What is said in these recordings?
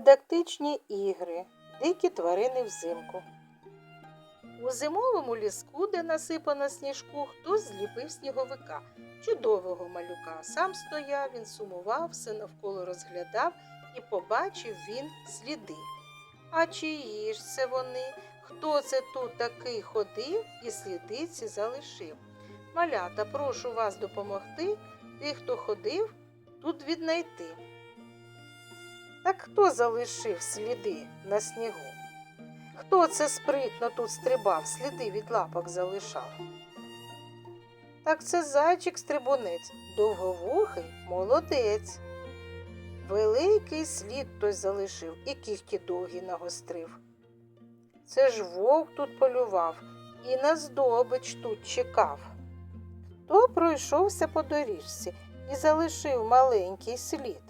Дидактичні ігри, дикі тварини взимку. У зимовому ліску, де насипано сніжку, хтось зліпив сніговика, чудового малюка. Сам стояв, він сумував, все навколо розглядав і побачив він сліди. А чиї ж це вони? Хто це тут такий ходив і сліди ці залишив? Малята, прошу вас допомогти тих, хто ходив, тут віднайти. Так хто залишив сліди на снігу? Хто це спритно тут стрибав, сліди від лапок залишав? Так це зайчик стрибунець, довговухий молодець. Великий слід хтось залишив і кіхті довгі нагострив. Це ж вовк тут полював і на здобич тут чекав. Хто пройшовся по доріжці і залишив маленький слід?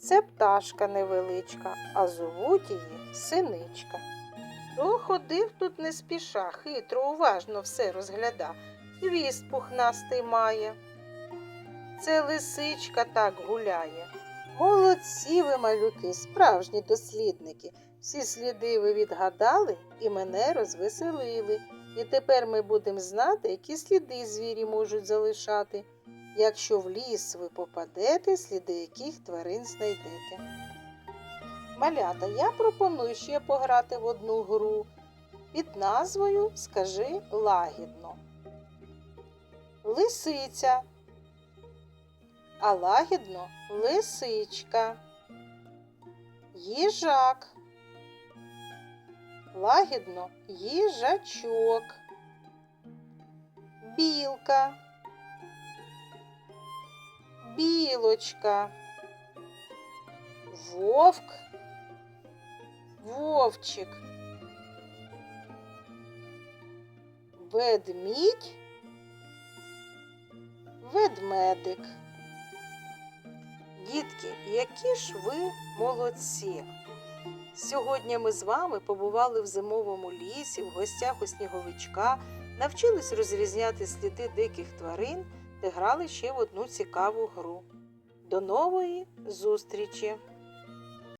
Це пташка невеличка, а зовуть її синичка. Хто ходив тут не спіша, хитро, уважно все розгляда, хвіст пухнастий має. Це лисичка так гуляє. Молодці ви, малюки, справжні дослідники. Всі сліди ви відгадали і мене розвеселили. І тепер ми будемо знати, які сліди звірі можуть залишати, якщо в ліс ви попадете, сліди яких тварин знайдете. Малята, я пропоную ще пограти в одну гру під назвою Скажи лагідно. Лисиця, а лагідно лисичка. Їжак. Лагідно їжачок. Білка. Білочка. Вовк. Вовчик. Ведмідь. Ведмедик. Дітки, які ж ви молодці! Сьогодні ми з вами побували в зимовому лісі, в гостях у сніговичка, навчились розрізняти сліди диких тварин грали ще в одну цікаву гру. До нової зустрічі!